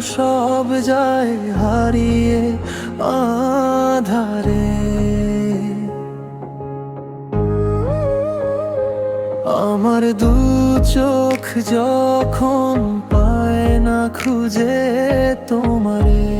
সব যায় হারিয়ে আধারে। আমার দু চোখ যখন পায় না খুঁজে তোমারে।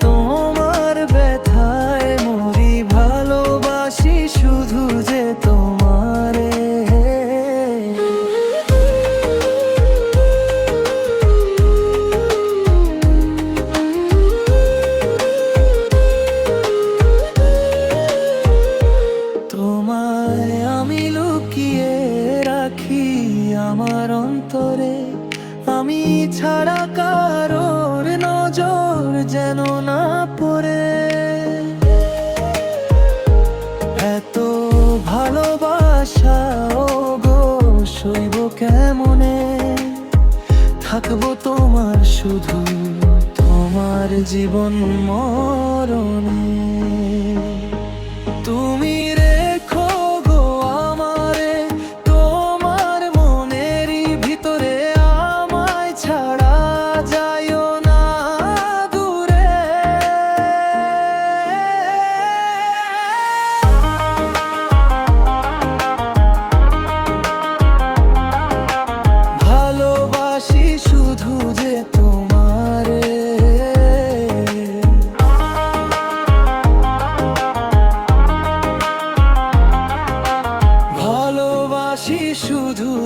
আমার অন্তরে, আমি ছাড়া কারোর নজর যেন না পড়ে। এত ভালোবাসা ও গো সইব কেমনে? থাকব তোমার শুধু তোমার জীবন মরণে।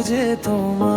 止ま